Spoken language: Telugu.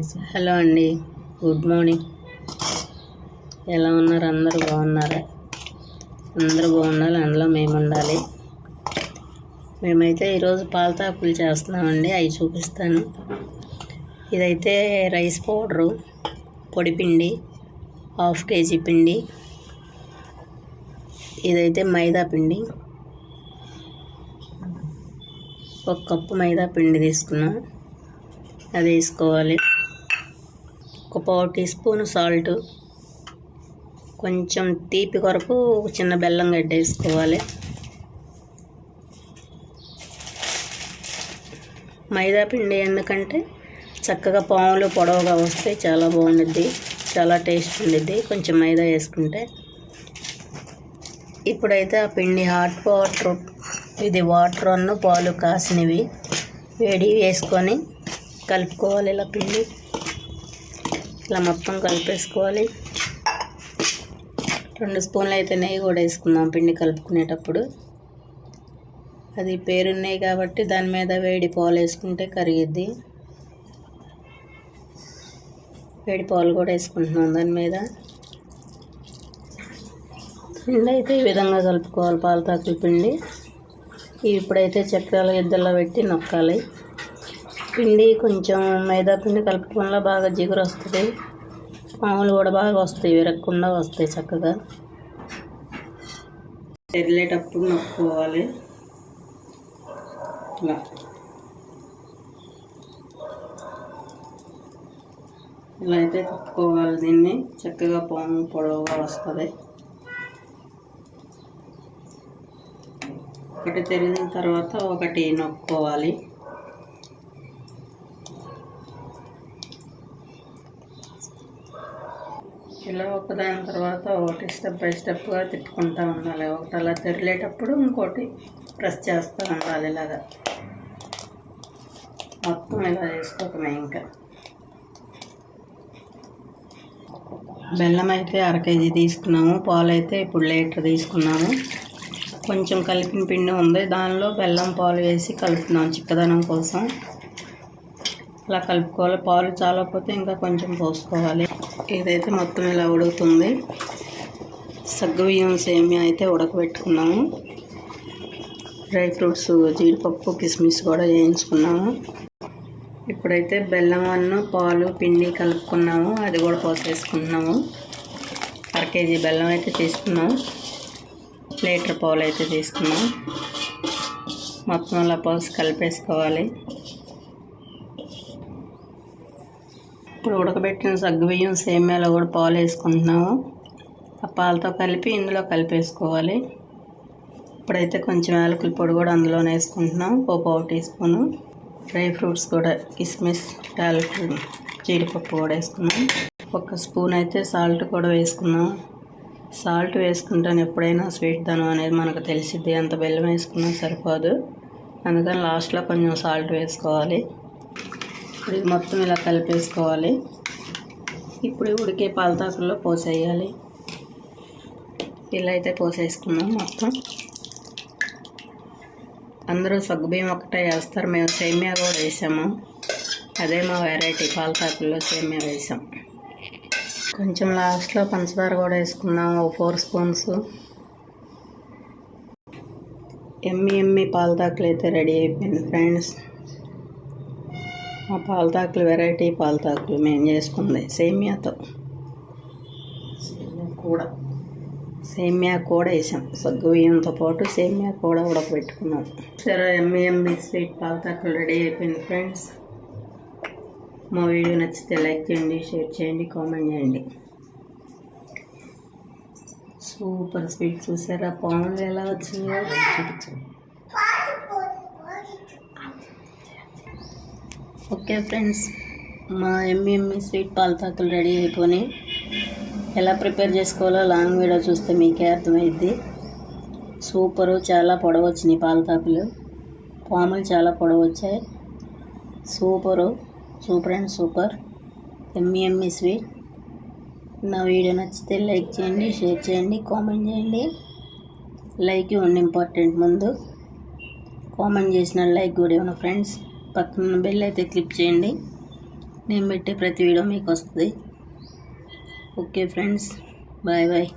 హలో అండి గుడ్ మార్నింగ్ ఎలా ఉన్నారు అందరూ బాగున్నారా అందరూ బాగున్నారు అందులో మేము ఉండాలి మేమైతే ఈరోజు పాలతాకులు చేస్తున్నామండి అవి చూపిస్తాను ఇదైతే రైస్ పౌడరు పొడిపిండి హాఫ్ కేజీ పిండి ఇదైతే మైదా పిండి ఒక కప్పు మైదా పిండి తీసుకున్నాం అది వేసుకోవాలి ఒక పావు టీ స్పూన్ సాల్ట్. కొంచెం తీపి కొరకు ఒక చిన్న బెల్లం గడ్డ వేసుకోవాలి. మైదా పిండి ఎందుకంటే చక్కగా పాములు పొడవుగా వస్తాయి చాలా బాగుండిద్ది చాలా టేస్ట్ ఉండిద్ది. కొంచెం మైదా వేసుకుంటే. ఇప్పుడైతే ఆ పిండి హాట్ వాటర్ ఇది వాటర్ అన్ను పాలు కాసినవి వేడి వేసుకొని కలుపుకోవాలి ఇలా పిండి. ఇలా మొత్తం కలిపేసుకోవాలి. రెండు స్పూన్లు అయితే నెయ్యి కూడా వేసుకుందాం పిండి కలుపుకునేటప్పుడు. అది పేరున్నాయి కాబట్టి దాని మీద వేడి పాలు వేసుకుంటే కరిగిద్ది. వేడి పాలు కూడా వేసుకుంటున్నాం దాని మీద. పిండి అయితే ఈ విధంగా కలుపుకోవాలి పాలు తాకులు పిండి. ఇవి ఇప్పుడైతే చక్రాల ఇద్దల్లో పెట్టి నొక్కాలి. పిండి కొంచెం మైదా పిండి కలుపుకోవడంలో వల్ల బాగా జిగురు వస్తుంది. మామూలు కూడా బాగా వస్తాయి విరగకుండా వస్తాయి చక్కగా. తెరిలేటప్పుడు నొక్కుకోవాలి. ఇలా. ఇలా అయితే కప్పుకోవాలి దీన్ని. చక్కగా పాము పొడవుగా వస్తుంది. ఒకటి తెరిగిన తర్వాత ఒకటి నొక్కోవాలి. ఇలా ఒకదాని తర్వాత ఒకటి స్టెప్ బై స్టెప్గా తిప్పుకుంటూ ఉండాలి. ఒకటి అలా తిరిగేటప్పుడు ఇంకోటి ప్రెస్ చేస్తూ ఉండాలి ఇలాగా. మొత్తం ఇలా చేసుకోకమే ఇంకా. బెల్లం అయితే అర కేజీ తీసుకున్నాము. పాలు అయితే ఇప్పుడు లీటర్ తీసుకున్నాము. కొంచెం కలిపిన పిండి ఉంది. దానిలో బెల్లం పాలు వేసి కలుపుతున్నాం చిక్కదనం కోసం. అలా కలుపుకోవాలి. పాలు చాలకపోతే ఇంకా కొంచెం పోసుకోవాలి. ఇదైతే మొత్తం ఇలా ఉడుకుతుంది. సగ్గుబియ్యం సేమియా అయితే ఉడకబెట్టుకున్నాము. డ్రై ఫ్రూట్స్ జీడిపప్పు కిస్మిస్ కూడా వేయించుకున్నాము. ఇప్పుడైతే బెల్లం అన్ను పాలు పిండి కలుపుకున్నాము. అది కూడా పోసేసుకున్నాము. అర కేజీ బెల్లం అయితే తీసుకున్నాం లీటర్ పాలు అయితే తీసుకున్నాం మొత్తం అలా పోసి కలిపేసుకోవాలి. ఇప్పుడు ఉడకబెట్టిన సగ్గుబియ్యం సేమ్యాలో కూడా పాలు వేసుకుంటున్నాము. ఆ పాలతో కలిపి ఇందులో కలిపేసుకోవాలి. ఇప్పుడైతే కొంచెం యాలకుల పొడి కూడా అందులోనే వేసుకుంటున్నాం. ఓ పావు టీ స్పూను. డ్రై ఫ్రూట్స్ కూడా కిస్మిస్ యాలకులు జీడిపప్పు కూడా వేసుకున్నాం. ఒక స్పూన్ అయితే సాల్ట్ కూడా వేసుకున్నాం. సాల్ట్ వేసుకుంటాను ఎప్పుడైనా స్వీట్ ధనం అనేది మనకు తెలిసిద్ది. అంత బెల్లం వేసుకున్నా సరిపోదు. అందుకని లాస్ట్లో కొంచెం సాల్ట్ వేసుకోవాలి. ఇప్పుడు మొత్తం ఇలా కలిపేసుకోవాలి. ఇప్పుడు ఉడికే పాలతాకుల్లో పోసేయాలి. ఇలా అయితే పోసేసుకున్నాం మొత్తం. అందరూ సగ్గుబియ్యం ఒకటే వేస్తారు. మేము సేమియా కూడా వేసాము. అదే మా వెరైటీ పాలతాకుల్లో సేమియా వేసాం. కొంచెం లాస్ట్లో పంచదార కూడా వేసుకున్నాం ఓ ఫోర్ స్పూన్స్. ఎమ్మి ఎమ్మి పాలతాకులు అయితే రెడీ అయిపోయింది ఫ్రెండ్స్. ఆ పాలతాకులు వెరైటీ పాలతాకులు మేము చేసుకుంది. సేమియాతో. కూడా. సేమియా కూడా వేసాం. సగ్గు బియ్యంతో పాటు సేమియా కూడా ఉడకబెట్టుకున్నాం సరే ఎమ్మి ఎమ్మి స్వీట్ పాలతాకులు రెడీ అయిపోయింది ఫ్రెండ్స్. మా వీడియో నచ్చితే లైక్ చేయండి షేర్ చేయండి కామెంట్ చేయండి. సూపర్ స్వీట్ చూసారా? పాములు ఎలా వచ్చిందో చూపించండి ఓకే ఫ్రెండ్స్ మా ఎంఎంఈ స్వీట్ పాలతాకులు రెడీ అయిపోయి ఎలా ప్రిపేర్ చేసుకోవాలో లాంగ్ వీడియో చూస్తే మీకే అర్థమైద్ది. సూపరు చాలా పొడవచ్చినాయి పాలతాకులు పాములు చాలా పొడవచ్చాయి సూపరు సూపర్ అండ్ సూపర్. ఎంఈఎంఈ స్వీట్ నా వీడియో నచ్చితే లైక్ చేయండి షేర్ చేయండి కామెంట్ చేయండి. లైక్ ఇవ్వండి ఇంపార్టెంట్ ముందు. కామెంట్ చేసిన లైక్ కూడా ఇవ్వండి ఫ్రెండ్స్. పక్కన బెల్ అయితే క్లిక్ చేయండి. నేను పెట్టే ప్రతి వీడియో మీకు వస్తుంది. Okay friends bye bye